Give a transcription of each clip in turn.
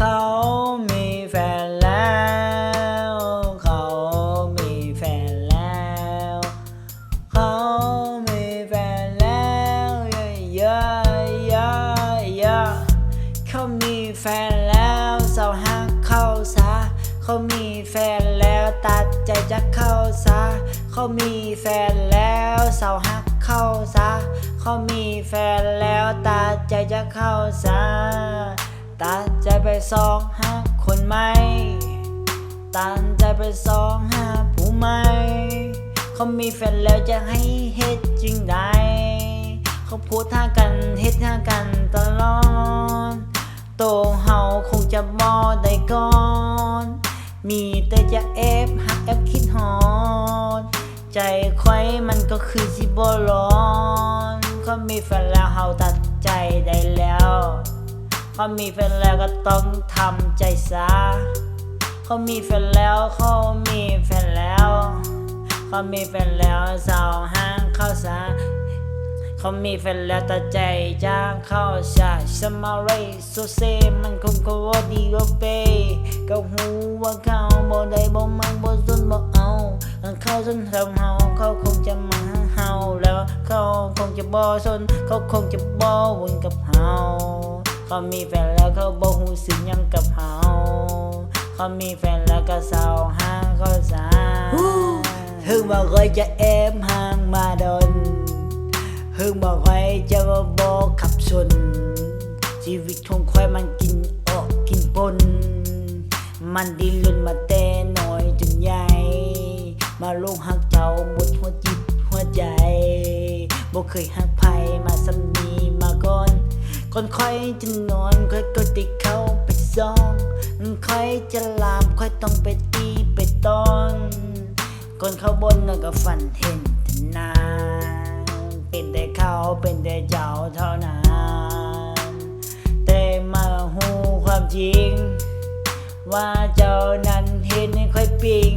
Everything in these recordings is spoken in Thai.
เขามีแฟนแล้ว เขามีแฟนแล้ว เขามีแฟนแล้วเยอะเยอะเยอะเขามีแฟนแล้วสาวฮักเข้าซะเขามีแฟนแล้วตัดใจจะเข้าซะเขามีแฟนแล้วสาวฮักเข้าซะเขามีแฟนแล้วตัดใจจะเข้าซะ สองฮักคนไหมตันใจไปสองหาผู้ไหม เขามีแฟนแล้วจะให้เฮ็ดจริงได้เขาพูดท่ากันเฮ็ดท่ากันตลอดโตเฮาคงจะบอได้ก่อน มีแต่จะเอฟหักแอบคิดหอนใจควยมันก็คือสิบร้อนเขามีแฟนแล้วเฮาตัดใจได้แล้ว เขามีแฟนแล้วก็ต้องทำใจซะเขามีแฟนแล้วเขามีแฟนแล้วเขามีแฟนแล้วสาวห้างเข้าซาเขามีแฟนแล้วแต่ใจจ้างเข้าชาสมาเรโซเซมันคงก็ว่าดีก็เปก็หูว่าเขาบ่ได้บ่มังบ่สนบ่เอาเขาสนทำเฮาเขาคงจะมาหาเฮาแล้วเขาคงจะบ่สนเขาคงจะบ่วนกับเฮา เขามีแฟนแล้วเขาบ่หูสึกยังกับเฮาเขามีแฟนแล้วก็สาวห้างเขาสาถึงบอกเคยจะเอมห่างมาดนถึงบอกเคยจะบอกขับชน ชีวิตของควายมันกินออกกินปน มันดิ้นรนมาแต่น้อยจนใหญ่ มาลงหักเจ้าหมดหัวจิตหัวใจบ่เคยหักใครมาสำนี ก่อนค่อยจะนอนค่อยก็ติดเข้าไปซ่องค่อยจะลามค่อยต้องไปตีไปตอนก่อนเข้าบนน่ะก็ฝันเห็นแต่นางเป็นแต่เขาเป็นแต่เจ้าเท่านั้นแต่มาหูความจริง ว่าเจ้านั้นเห็นค่อยปิง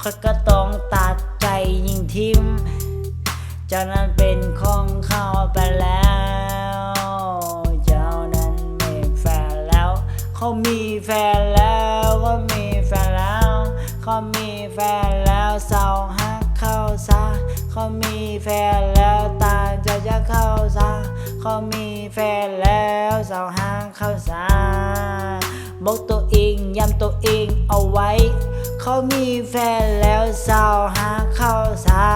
ค่อยก็ต้องตัดใจยิงทิมเจ้านั้นเป็นของ มีแฟนแล้วก็มีแฟนแล้วเขามีแฟนแล้วเศร้าฮักเข้าซะเขามีแฟนแล้วตาจะจะเข้าซะเขามีแฟนแล้วเศร้าฮักเข้าซะบอกตัวเองย้ำตัวเองเอาไว้ เขามีแฟนแล้วเศร้าฮักเข้าซะ